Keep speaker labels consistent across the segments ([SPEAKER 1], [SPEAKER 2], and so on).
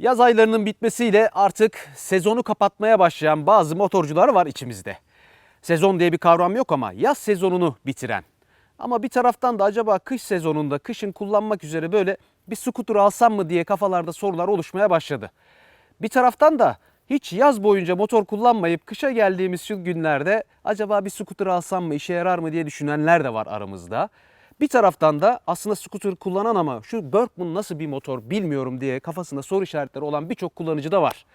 [SPEAKER 1] Yaz aylarının bitmesiyle artık sezonu kapatmaya başlayan bazı motorcular var içimizde. Sezon diye bir kavram yok ama yaz sezonunu bitiren. Ama bir taraftan da acaba kış sezonunda kışın kullanmak üzere böyle bir scooter alsam mı diye kafalarda sorular oluşmaya başladı. Bir taraftan da hiç yaz boyunca motor kullanmayıp kışa geldiğimiz şu günlerde acaba bir scooter alsam mı işe yarar mı diye düşünenler de var aramızda. Bir taraftan da aslında scooter kullanan ama şu Berkman nasıl bir motor bilmiyorum diye kafasında soru işaretleri olan birçok kullanıcı da var.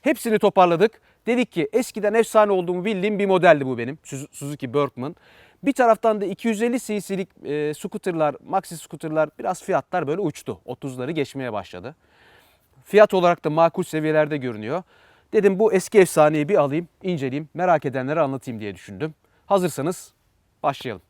[SPEAKER 1] Hepsini toparladık. Dedik ki eskiden efsane olduğumu bildiğim bir modeldi bu benim Suzu- Suzuki Berkman. Bir taraftan da 250 cc'lik e, scooterlar, maxi scooterlar biraz fiyatlar böyle uçtu. 30'ları geçmeye başladı. Fiyat olarak da makul seviyelerde görünüyor. Dedim bu eski efsaneyi bir alayım, inceleyeyim, merak edenlere anlatayım diye düşündüm. Hazırsanız başlayalım.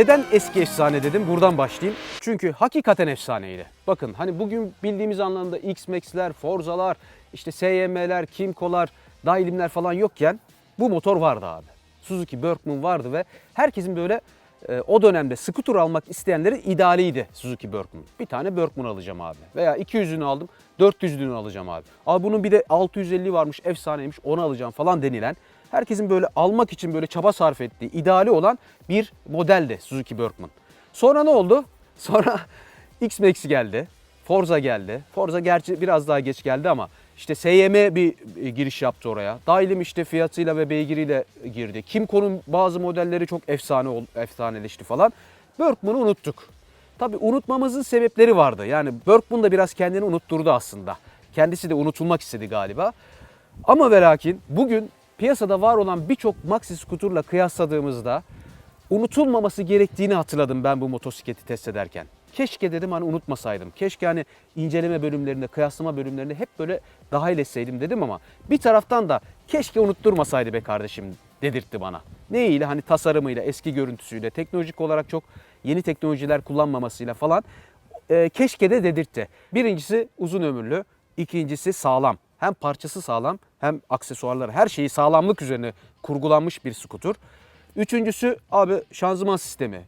[SPEAKER 1] Neden eski efsane dedim? Buradan başlayayım. Çünkü hakikaten efsaneydi. Bakın hani bugün bildiğimiz anlamda X-Max'ler, Forza'lar, işte SYM'ler, Kimco'lar, dahilimler falan yokken bu motor vardı abi. Suzuki Berkman vardı ve herkesin böyle e, o dönemde scooter almak isteyenlerin idealiydi Suzuki Berkman. Bir tane Berkman alacağım abi. Veya 200'ünü aldım, 400'ünü alacağım abi. Abi bunun bir de 650 varmış, efsaneymiş, onu alacağım falan denilen herkesin böyle almak için böyle çaba sarf ettiği, ideali olan bir modeldi Suzuki Berkman. Sonra ne oldu? Sonra X-Max geldi. Forza geldi. Forza gerçi biraz daha geç geldi ama işte SYM bir giriş yaptı oraya. Dahilim işte fiyatıyla ve beygiriyle girdi. Kimco'nun bazı modelleri çok efsane efsaneleşti falan. Berkman'ı unuttuk. Tabii unutmamızın sebepleri vardı. Yani Berkman da biraz kendini unutturdu aslında. Kendisi de unutulmak istedi galiba. Ama ve lakin bugün piyasada var olan birçok maxi scooter'la kıyasladığımızda unutulmaması gerektiğini hatırladım ben bu motosikleti test ederken. Keşke dedim hani unutmasaydım. Keşke hani inceleme bölümlerinde, kıyaslama bölümlerinde hep böyle dahil etseydim dedim ama bir taraftan da keşke unutturmasaydı be kardeşim dedirtti bana. Neyiyle hani tasarımıyla, eski görüntüsüyle, teknolojik olarak çok yeni teknolojiler kullanmamasıyla falan e, keşke de dedirtti. Birincisi uzun ömürlü, ikincisi sağlam. Hem parçası sağlam hem aksesuarları her şeyi sağlamlık üzerine kurgulanmış bir skuter. Üçüncüsü abi şanzıman sistemi.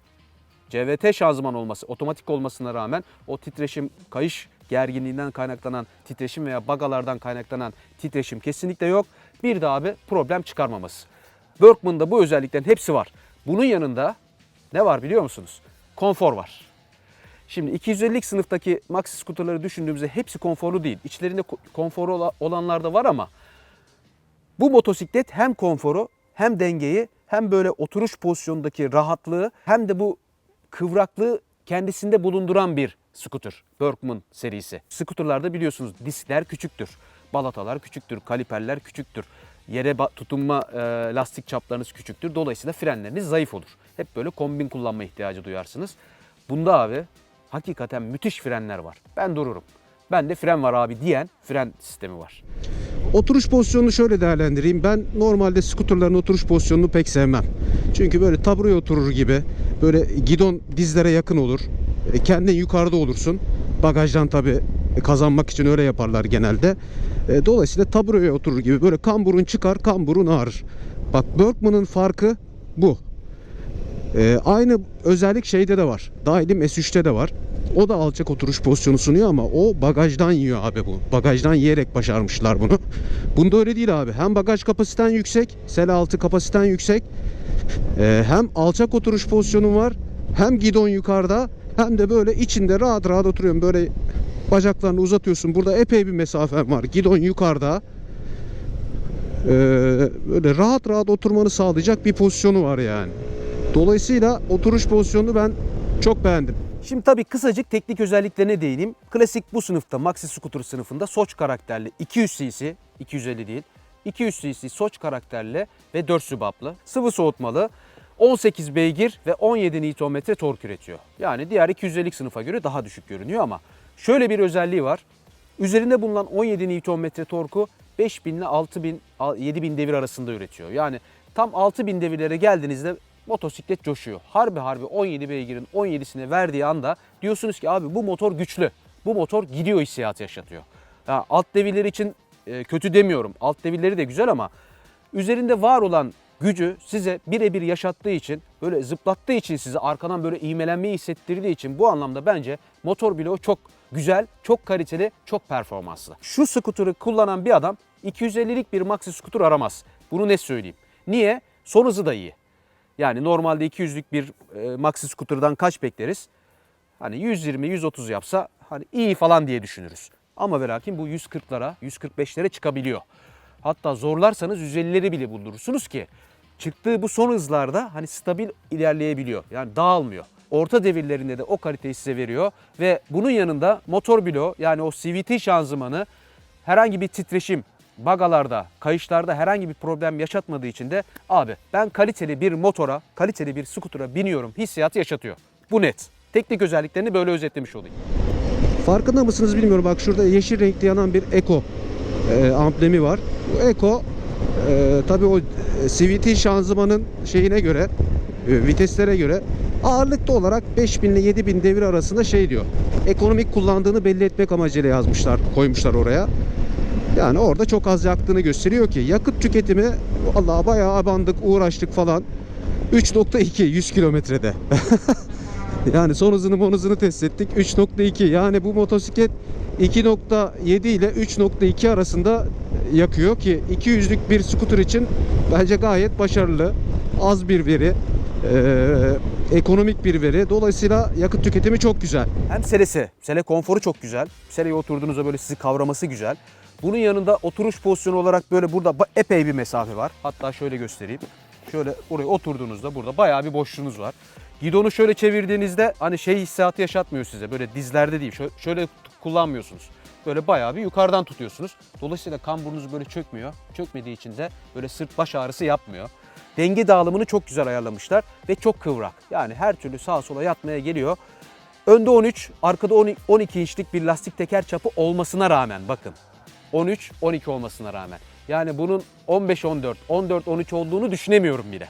[SPEAKER 1] CVT şanzıman olması, otomatik olmasına rağmen o titreşim, kayış gerginliğinden kaynaklanan titreşim veya bagalardan kaynaklanan titreşim kesinlikle yok. Bir de abi problem çıkarmaması. Workman'da bu özelliklerin hepsi var. Bunun yanında ne var biliyor musunuz? Konfor var. Şimdi 250'lik sınıftaki maxi scooterları düşündüğümüzde hepsi konforlu değil. İçlerinde ko- konforu ola- olanlar da var ama bu motosiklet hem konforu hem dengeyi hem böyle oturuş pozisyonundaki rahatlığı hem de bu kıvraklığı kendisinde bulunduran bir scooter. Berkman serisi. Scooterlarda biliyorsunuz diskler küçüktür. Balatalar küçüktür, kaliperler küçüktür. Yere tutunma e, lastik çaplarınız küçüktür. Dolayısıyla frenleriniz zayıf olur. Hep böyle kombin kullanma ihtiyacı duyarsınız. Bunda abi hakikaten müthiş frenler var. Ben dururum. Ben de fren var abi diyen fren sistemi var.
[SPEAKER 2] Oturuş pozisyonunu şöyle değerlendireyim. Ben normalde skuterların oturuş pozisyonunu pek sevmem. Çünkü böyle tabureye oturur gibi böyle gidon dizlere yakın olur. E, Kendin yukarıda olursun. Bagajdan tabi kazanmak için öyle yaparlar genelde. E, Dolayısıyla tabureye oturur gibi böyle kamburun çıkar, kamburun ağrır. Bak Berkman'ın farkı bu. E, aynı özellik şeyde de var. Dahilim S3'te de var. O da alçak oturuş pozisyonu sunuyor ama o bagajdan yiyor abi bu. Bagajdan yiyerek başarmışlar bunu. Bunda öyle değil abi. Hem bagaj kapasiten yüksek, sel altı kapasiten yüksek. E, hem alçak oturuş pozisyonu var. Hem gidon yukarıda hem de böyle içinde rahat rahat oturuyorum. Böyle bacaklarını uzatıyorsun. Burada epey bir mesafen var. Gidon yukarıda. E, böyle rahat rahat oturmanı sağlayacak bir pozisyonu var yani. Dolayısıyla oturuş pozisyonunu ben çok beğendim.
[SPEAKER 1] Şimdi tabii kısacık teknik özelliklerine değineyim. Klasik bu sınıfta Maxi Scooter sınıfında Soç karakterli 200 cc, 250 değil, 200 cc Soç karakterli ve 4 sübaplı, sıvı soğutmalı. 18 beygir ve 17 Nm tork üretiyor. Yani diğer 250 sınıfa göre daha düşük görünüyor ama şöyle bir özelliği var. Üzerinde bulunan 17 Nm torku 5000 ile 6000 7000 devir arasında üretiyor. Yani tam 6000 devirlere geldiğinizde motosiklet coşuyor. Harbi harbi 17 beygirin 17'sine verdiği anda diyorsunuz ki abi bu motor güçlü. Bu motor gidiyor hissiyatı yaşatıyor. Ya alt devirler için e, kötü demiyorum. Alt devirleri de güzel ama üzerinde var olan gücü size birebir yaşattığı için, böyle zıplattığı için size arkadan böyle iğmelenmeyi hissettirdiği için bu anlamda bence motor bloğu çok güzel, çok kaliteli, çok performanslı. Şu skuterı kullanan bir adam 250'lik bir maxi skuter aramaz. Bunu ne söyleyeyim? Niye? Son hızı da iyi. Yani normalde 200'lük bir e, maxi scooter'dan kaç bekleriz? Hani 120-130 yapsa hani iyi falan diye düşünürüz. Ama ve lakin bu 140'lara, 145'lere çıkabiliyor. Hatta zorlarsanız 150'leri bile bulursunuz ki çıktığı bu son hızlarda hani stabil ilerleyebiliyor. Yani dağılmıyor. Orta devirlerinde de o kaliteyi size veriyor ve bunun yanında motor bloğu yani o CVT şanzımanı herhangi bir titreşim, bagalarda, kayışlarda herhangi bir problem yaşatmadığı için de abi ben kaliteli bir motora, kaliteli bir skutura biniyorum hissiyatı yaşatıyor. Bu net. Teknik özelliklerini böyle özetlemiş olayım.
[SPEAKER 2] Farkında mısınız bilmiyorum. Bak şurada yeşil renkli yanan bir Eko e, amblemi var. Bu Eko e, tabii o e, CVT şanzımanın şeyine göre e, viteslere göre ağırlıklı olarak 5000 ile 7000 devir arasında şey diyor. Ekonomik kullandığını belli etmek amacıyla yazmışlar, koymuşlar oraya. Yani orada çok az yaktığını gösteriyor ki yakıt tüketimi vallahi bayağı abandık, uğraştık falan. 3.2 100 kilometrede. Yani son hızını mon hızını test ettik. 3.2 yani bu motosiklet 2.7 ile 3.2 arasında yakıyor ki 200'lük bir scooter için bence gayet başarılı. Az bir veri. eee, ekonomik bir veri. Dolayısıyla yakıt tüketimi çok güzel.
[SPEAKER 1] Hem selesi, sele konforu çok güzel. Seleye oturduğunuzda böyle sizi kavraması güzel. Bunun yanında oturuş pozisyonu olarak böyle burada epey bir mesafe var. Hatta şöyle göstereyim. Şöyle oraya oturduğunuzda burada bayağı bir boşluğunuz var. Gidonu şöyle çevirdiğinizde hani şey hissiyatı yaşatmıyor size. Böyle dizlerde değil. Şöyle, şöyle kullanmıyorsunuz. Böyle bayağı bir yukarıdan tutuyorsunuz. Dolayısıyla kamburunuz böyle çökmüyor. Çökmediği için de böyle sırt baş ağrısı yapmıyor. Denge dağılımını çok güzel ayarlamışlar ve çok kıvrak. Yani her türlü sağa sola yatmaya geliyor. Önde 13, arkada 12 12 inçlik bir lastik teker çapı olmasına rağmen bakın. 13, 12 olmasına rağmen. Yani bunun 15, 14, 14, 13 olduğunu düşünemiyorum bile.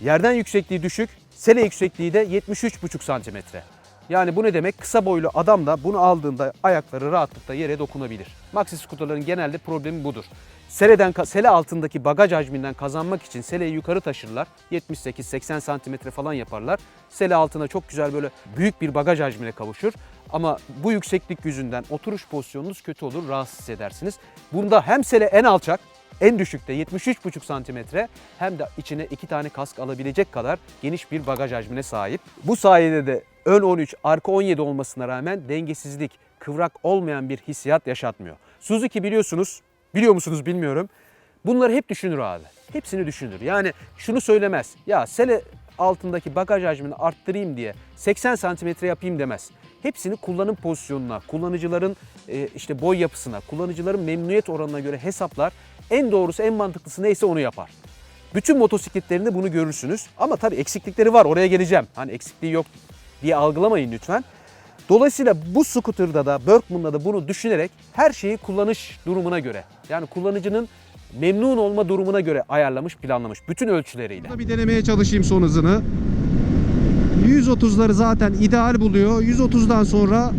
[SPEAKER 1] Yerden yüksekliği düşük, sele yüksekliği de 73,5 santimetre. Yani bu ne demek? Kısa boylu adam da bunu aldığında ayakları rahatlıkla yere dokunabilir. Maxi skuterların genelde problemi budur. Seleden, sele altındaki bagaj hacminden kazanmak için seleyi yukarı taşırlar. 78-80 santimetre falan yaparlar. Sele altına çok güzel böyle büyük bir bagaj hacmine kavuşur. Ama bu yükseklik yüzünden oturuş pozisyonunuz kötü olur, rahatsız edersiniz. Bunda hem sele en alçak en düşükte 73,5 santimetre hem de içine iki tane kask alabilecek kadar geniş bir bagaj hacmine sahip. Bu sayede de ön 13, arka 17 olmasına rağmen dengesizlik, kıvrak olmayan bir hissiyat yaşatmıyor. Suzuki biliyorsunuz, biliyor musunuz bilmiyorum. Bunları hep düşünür abi. Hepsini düşünür. Yani şunu söylemez. Ya sele altındaki bagaj hacmini arttırayım diye 80 santimetre yapayım demez. Hepsini kullanım pozisyonuna, kullanıcıların e, işte boy yapısına, kullanıcıların memnuniyet oranına göre hesaplar. En doğrusu, en mantıklısı neyse onu yapar. Bütün motosikletlerinde bunu görürsünüz. Ama tabii eksiklikleri var. Oraya geleceğim. Hani eksikliği yok diye algılamayın lütfen. Dolayısıyla bu scooter'da da Berkman'da da bunu düşünerek her şeyi kullanış durumuna göre yani kullanıcının memnun olma durumuna göre ayarlamış, planlamış bütün ölçüleriyle.
[SPEAKER 2] Bir denemeye çalışayım son hızını. 130'ları zaten ideal buluyor. 130'dan sonra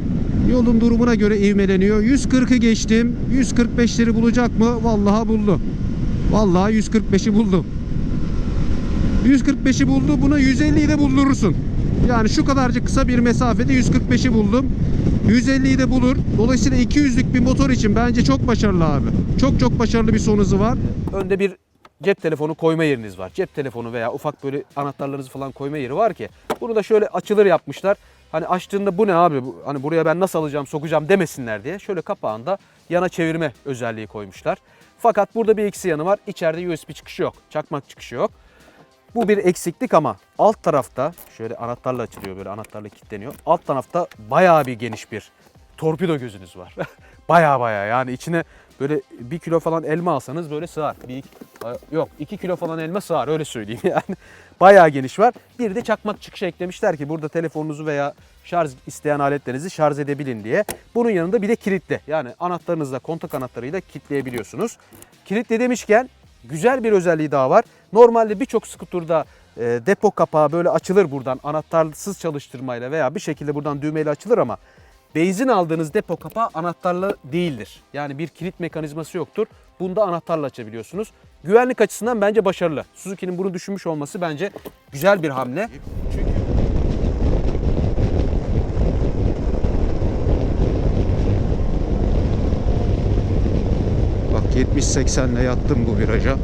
[SPEAKER 2] yolun durumuna göre ivmeleniyor. 140'ı geçtim. 145'leri bulacak mı? Vallahi buldu. Vallahi 145'i buldu. 145'i buldu. Buna 150'yi de buldurursun. Yani şu kadarcık kısa bir mesafede 145'i buldum. 150'yi de bulur. Dolayısıyla 200'lük bir motor için bence çok başarılı abi. Çok çok başarılı bir son hızı var.
[SPEAKER 1] Önde bir cep telefonu koyma yeriniz var. Cep telefonu veya ufak böyle anahtarlarınızı falan koyma yeri var ki. Bunu da şöyle açılır yapmışlar. Hani açtığında bu ne abi? Hani buraya ben nasıl alacağım, sokacağım demesinler diye. Şöyle kapağında yana çevirme özelliği koymuşlar. Fakat burada bir eksi yanı var. İçeride USB çıkışı yok. Çakmak çıkışı yok. Bu bir eksiklik ama alt tarafta şöyle anahtarla açılıyor böyle anahtarla kilitleniyor. Alt tarafta bayağı bir geniş bir torpido gözünüz var. bayağı bayağı yani içine Böyle bir kilo falan elma alsanız böyle sığar. Bir, iki- yok 2 kilo falan elma sığar öyle söyleyeyim yani. Bayağı geniş var. Bir de çakmak çıkışı eklemişler ki burada telefonunuzu veya şarj isteyen aletlerinizi şarj edebilin diye. Bunun yanında bir de kilitli. Yani anahtarınızla kontak anahtarıyla kilitleyebiliyorsunuz. Kilitli demişken güzel bir özelliği daha var. Normalde birçok skuturda e, depo kapağı böyle açılır buradan anahtarsız çalıştırmayla veya bir şekilde buradan düğmeyle açılır ama benzin aldığınız depo kapağı anahtarlı değildir. Yani bir kilit mekanizması yoktur. Bunda anahtarla açabiliyorsunuz. Güvenlik açısından bence başarılı. Suzuki'nin bunu düşünmüş olması bence güzel bir hamle.
[SPEAKER 2] Bak 70-80 ile yattım bu viraja.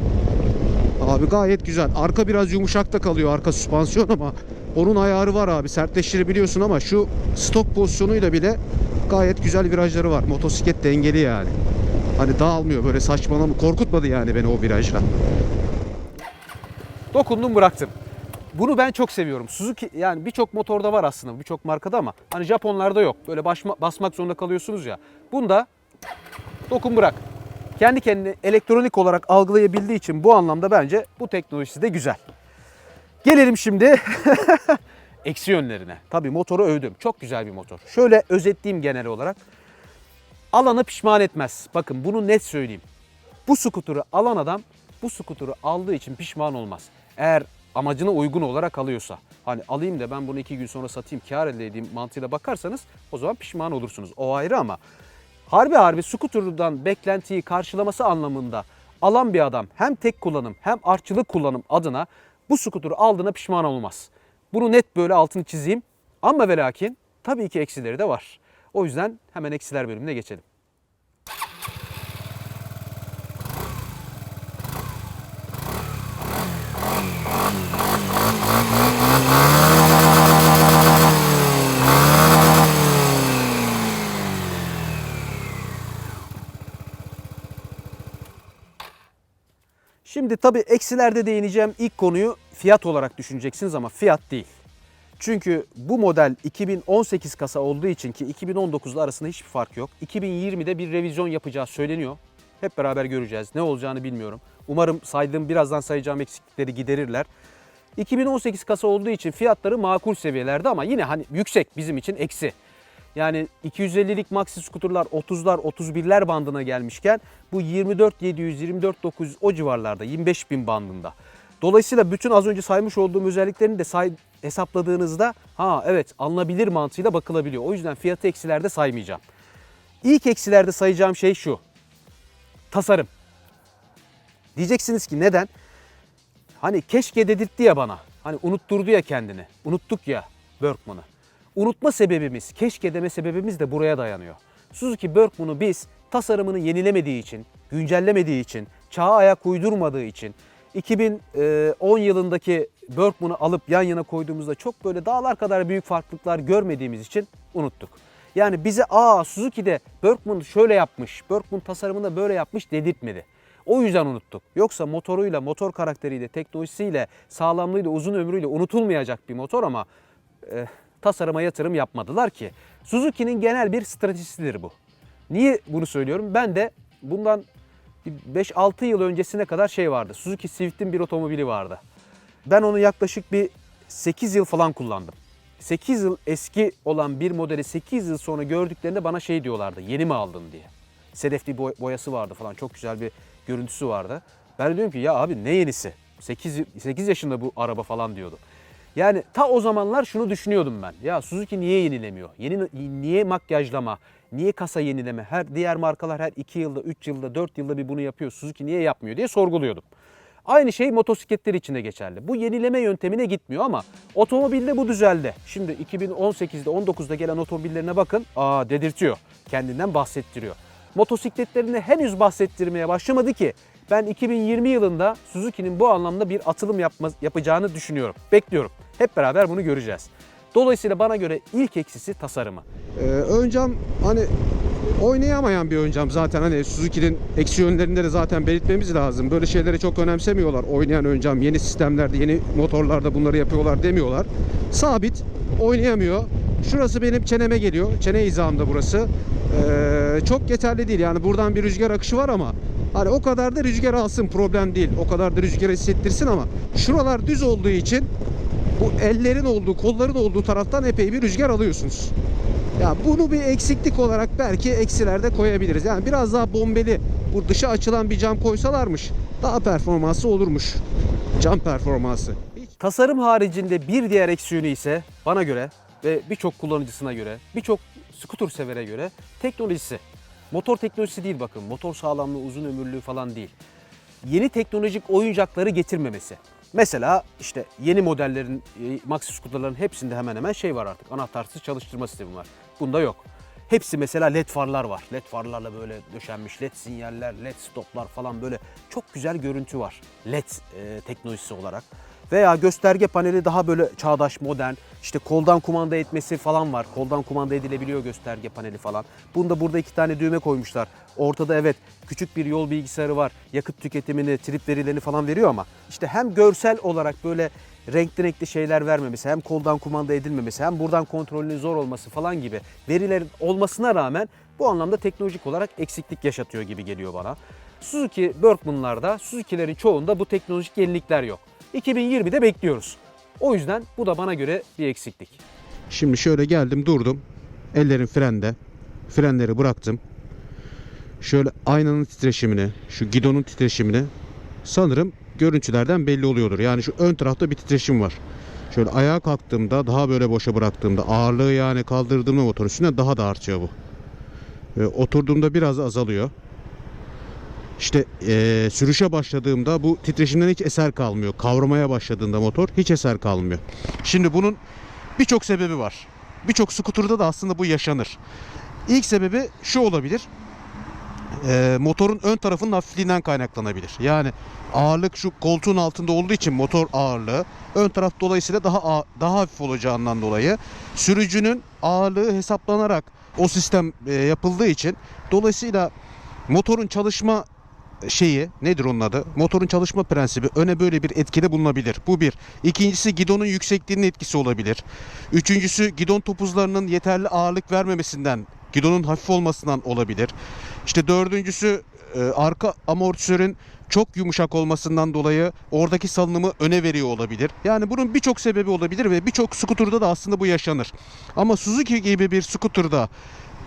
[SPEAKER 2] Abi gayet güzel. Arka biraz yumuşak da kalıyor arka süspansiyon ama onun ayarı var abi. Sertleştirebiliyorsun ama şu stok pozisyonuyla bile gayet güzel virajları var. Motosiklet dengeli yani. Hani dağılmıyor böyle saçmalama. Korkutmadı yani beni o virajla.
[SPEAKER 1] Dokundum bıraktım. Bunu ben çok seviyorum. Suzuki yani birçok motorda var aslında birçok markada ama hani Japonlarda yok. Böyle başma, basmak zorunda kalıyorsunuz ya. Bunda dokun bırak. Kendi kendine elektronik olarak algılayabildiği için bu anlamda bence bu teknolojisi de güzel. Gelelim şimdi eksi yönlerine. Tabii motoru övdüm. Çok güzel bir motor. Şöyle özetleyeyim genel olarak. Alanı pişman etmez. Bakın bunu net söyleyeyim. Bu skuturu alan adam bu skuturu aldığı için pişman olmaz. Eğer amacına uygun olarak alıyorsa. Hani alayım da ben bunu iki gün sonra satayım kar elde edeyim mantığıyla bakarsanız o zaman pişman olursunuz. O ayrı ama harbi harbi skuturdan beklentiyi karşılaması anlamında alan bir adam hem tek kullanım hem artçılık kullanım adına bu skuturu aldığına pişman olmaz. Bunu net böyle altını çizeyim. Ama ve lakin tabii ki eksileri de var. O yüzden hemen eksiler bölümüne geçelim. Şimdi tabii eksilerde değineceğim ilk konuyu fiyat olarak düşüneceksiniz ama fiyat değil. Çünkü bu model 2018 kasa olduğu için ki 2019'da arasında hiçbir fark yok. 2020'de bir revizyon yapacağı söyleniyor. Hep beraber göreceğiz. Ne olacağını bilmiyorum. Umarım saydığım birazdan sayacağım eksiklikleri giderirler. 2018 kasa olduğu için fiyatları makul seviyelerde ama yine hani yüksek bizim için eksi. Yani 250'lik maxi skuturlar 30'lar 31'ler bandına gelmişken bu 24 700 24 900 o civarlarda 25 bin bandında. Dolayısıyla bütün az önce saymış olduğum özelliklerini de say, hesapladığınızda ha evet alınabilir mantığıyla bakılabiliyor. O yüzden fiyatı eksilerde saymayacağım. İlk eksilerde sayacağım şey şu. Tasarım. Diyeceksiniz ki neden? Hani keşke dedirtti ya bana. Hani unutturdu ya kendini. Unuttuk ya Berkman'ı. Unutma sebebimiz, keşke deme sebebimiz de buraya dayanıyor. Suzuki Berkman'ı biz tasarımını yenilemediği için, güncellemediği için, çağa ayak uydurmadığı için, 2010 yılındaki Berkman'ı alıp yan yana koyduğumuzda çok böyle dağlar kadar büyük farklılıklar görmediğimiz için unuttuk. Yani bize aa Suzuki'de Berkman şöyle yapmış, Berkman tasarımında böyle yapmış dedirtmedi. O yüzden unuttuk. Yoksa motoruyla, motor karakteriyle, teknolojisiyle, sağlamlığıyla, uzun ömrüyle unutulmayacak bir motor ama e, tasarıma yatırım yapmadılar ki. Suzuki'nin genel bir stratejisidir bu. Niye bunu söylüyorum? Ben de bundan 5-6 yıl öncesine kadar şey vardı. Suzuki Swift'in bir otomobili vardı. Ben onu yaklaşık bir 8 yıl falan kullandım. 8 yıl eski olan bir modeli 8 yıl sonra gördüklerinde bana şey diyorlardı. Yeni mi aldın diye. Sedefli boy- boyası vardı falan. Çok güzel bir görüntüsü vardı. Ben de diyorum ki ya abi ne yenisi? 8, 8 yaşında bu araba falan diyordu. Yani ta o zamanlar şunu düşünüyordum ben. Ya Suzuki niye yenilemiyor? Yeni, niye makyajlama? Niye kasa yenileme? Her diğer markalar her 2 yılda, 3 yılda, 4 yılda bir bunu yapıyor. Suzuki niye yapmıyor diye sorguluyordum. Aynı şey motosikletler için de geçerli. Bu yenileme yöntemine gitmiyor ama otomobilde bu düzeldi. Şimdi 2018'de 19'da gelen otomobillerine bakın. Aa dedirtiyor. Kendinden bahsettiriyor. Motosikletlerini henüz bahsettirmeye başlamadı ki ben 2020 yılında Suzuki'nin bu anlamda bir atılım yapma, yapacağını düşünüyorum. Bekliyorum. Hep beraber bunu göreceğiz. Dolayısıyla bana göre ilk eksisi tasarımı.
[SPEAKER 2] Ee, ön hani oynayamayan bir ön zaten hani Suzuki'nin eksi yönlerinde de zaten belirtmemiz lazım. Böyle şeyleri çok önemsemiyorlar. Oynayan ön yeni sistemlerde yeni motorlarda bunları yapıyorlar demiyorlar. Sabit oynayamıyor. Şurası benim çeneme geliyor. Çene hizamda burası. e, çok yeterli değil. Yani buradan bir rüzgar akışı var ama hani o kadar da rüzgar alsın problem değil. O kadar da rüzgar hissettirsin ama şuralar düz olduğu için bu ellerin olduğu, kolların olduğu taraftan epey bir rüzgar alıyorsunuz. Ya bunu bir eksiklik olarak belki eksilerde koyabiliriz. Yani biraz daha bombeli, bu dışa açılan bir cam koysalarmış daha performansı olurmuş. Cam performansı.
[SPEAKER 1] Tasarım haricinde bir diğer eksi ise bana göre ve birçok kullanıcısına göre, birçok skuter severe göre teknolojisi. Motor teknolojisi değil bakın. Motor sağlamlığı, uzun ömürlüğü falan değil. Yeni teknolojik oyuncakları getirmemesi. Mesela işte yeni modellerin, e, maxi scooterların hepsinde hemen hemen şey var artık. Anahtarsız çalıştırma sistemi var. Bunda yok. Hepsi mesela led farlar var. Led farlarla böyle döşenmiş led sinyaller, led stoplar falan böyle çok güzel görüntü var. Led e, teknolojisi olarak. Veya gösterge paneli daha böyle çağdaş, modern. İşte koldan kumanda etmesi falan var. Koldan kumanda edilebiliyor gösterge paneli falan. Bunda burada iki tane düğme koymuşlar. Ortada evet küçük bir yol bilgisayarı var. Yakıt tüketimini, trip verilerini falan veriyor ama işte hem görsel olarak böyle renkli renkli şeyler vermemesi, hem koldan kumanda edilmemesi, hem buradan kontrolünün zor olması falan gibi verilerin olmasına rağmen bu anlamda teknolojik olarak eksiklik yaşatıyor gibi geliyor bana. Suzuki Berkman'larda, Suzuki'lerin çoğunda bu teknolojik yenilikler yok. 2020'de bekliyoruz. O yüzden bu da bana göre bir eksiklik.
[SPEAKER 2] Şimdi şöyle geldim durdum. Ellerim frende. Frenleri bıraktım. Şöyle aynanın titreşimini, şu gidonun titreşimini sanırım görüntülerden belli oluyordur. Yani şu ön tarafta bir titreşim var. Şöyle ayağa kalktığımda daha böyle boşa bıraktığımda ağırlığı yani kaldırdığımda motorun üstüne daha da artıyor bu. Ee, oturduğumda biraz azalıyor. İşte eee, sürüşe başladığımda bu titreşimden hiç eser kalmıyor. Kavramaya başladığında motor hiç eser kalmıyor. Şimdi bunun birçok sebebi var. Birçok skuturda da aslında bu yaşanır. İlk sebebi şu olabilir. Eee, motorun ön tarafının hafifliğinden kaynaklanabilir. Yani ağırlık şu koltuğun altında olduğu için motor ağırlığı ön taraf dolayısıyla daha daha hafif olacağından dolayı sürücünün ağırlığı hesaplanarak o sistem eee, yapıldığı için dolayısıyla motorun çalışma şeyi nedir onun adı? Motorun çalışma prensibi öne böyle bir etkide bulunabilir. Bu bir. İkincisi gidonun yüksekliğinin etkisi olabilir. Üçüncüsü gidon topuzlarının yeterli ağırlık vermemesinden, gidonun hafif olmasından olabilir. İşte dördüncüsü e, arka amortisörün çok yumuşak olmasından dolayı oradaki salınımı öne veriyor olabilir. Yani bunun birçok sebebi olabilir ve birçok skuturda da aslında bu yaşanır. Ama Suzuki gibi bir skuturda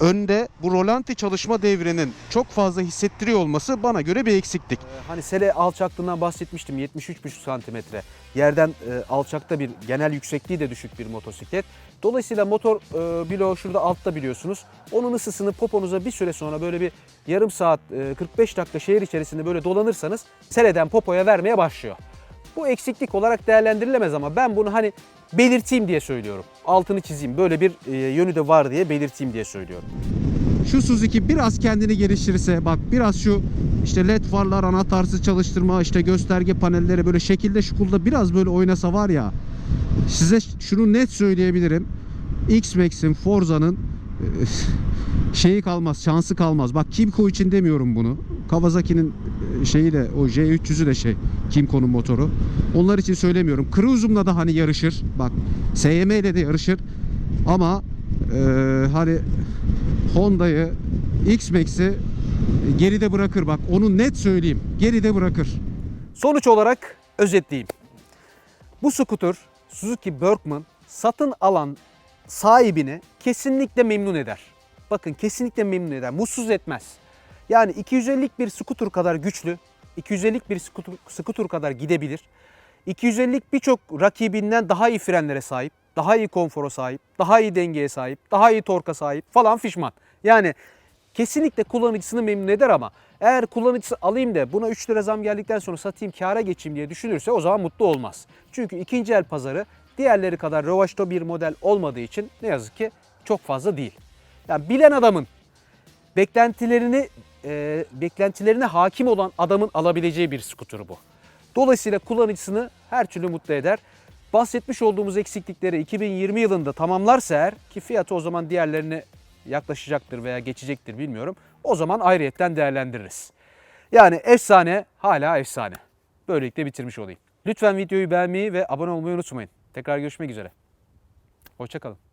[SPEAKER 2] önde bu rolanti çalışma devrinin çok fazla hissettiriyor olması bana göre bir eksiklik.
[SPEAKER 1] Ee, Hani sele alçaklığından bahsetmiştim 73,5 santimetre. Yerden e, alçakta bir genel yüksekliği de düşük bir motosiklet. Dolayısıyla motor e, bloğu şurada altta biliyorsunuz. Onun ısısını poponuza bir süre sonra böyle bir yarım saat e, 45 dakika şehir içerisinde böyle dolanırsanız seleden popoya vermeye başlıyor. Bu eksiklik olarak değerlendirilemez ama ben bunu hani belirteyim diye söylüyorum. Altını çizeyim. Böyle bir e, yönü de var diye belirteyim diye söylüyorum.
[SPEAKER 2] Şu Suzuki biraz kendini geliştirirse bak biraz şu işte led farlar anahtarsız çalıştırma işte gösterge panelleri böyle şekilde şukulda biraz böyle oynasa var ya size şunu net söyleyebilirim X-Max'in Forza'nın e, şeyi kalmaz şansı kalmaz bak Kimco için demiyorum bunu Kawasaki'nin e, şeyi de o J300'ü de şey Kimco'nun motoru onlar için söylemiyorum Cruise'umla da hani yarışır bak SYM ile de yarışır ama e, hani Honda'yı, X-Max'i geride bırakır bak. Onu net söyleyeyim. Geride bırakır.
[SPEAKER 1] Sonuç olarak özetleyeyim. Bu skuter Suzuki Berkman satın alan sahibini kesinlikle memnun eder. Bakın kesinlikle memnun eder. Mutsuz etmez. Yani 250'lik bir skuter kadar güçlü, 250'lik bir skuter, kadar gidebilir. 250'lik birçok rakibinden daha iyi frenlere sahip, daha iyi konfora sahip, daha iyi dengeye sahip, daha iyi torka sahip falan fişman. Yani kesinlikle kullanıcısını memnun eder ama eğer kullanıcısı alayım da buna 3 lira zam geldikten sonra satayım kâra geçeyim diye düşünürse o zaman mutlu olmaz. Çünkü ikinci el pazarı diğerleri kadar revaçta bir model olmadığı için ne yazık ki çok fazla değil. Yani bilen adamın beklentilerini e, beklentilerine hakim olan adamın alabileceği bir skuter bu. Dolayısıyla kullanıcısını her türlü mutlu eder. Bahsetmiş olduğumuz eksiklikleri 2020 yılında tamamlarsa eğer ki fiyatı o zaman diğerlerine yaklaşacaktır veya geçecektir bilmiyorum. O zaman ayrıyetten değerlendiririz. Yani efsane hala efsane. Böylelikle bitirmiş olayım. Lütfen videoyu beğenmeyi ve abone olmayı unutmayın. Tekrar görüşmek üzere. Hoşçakalın.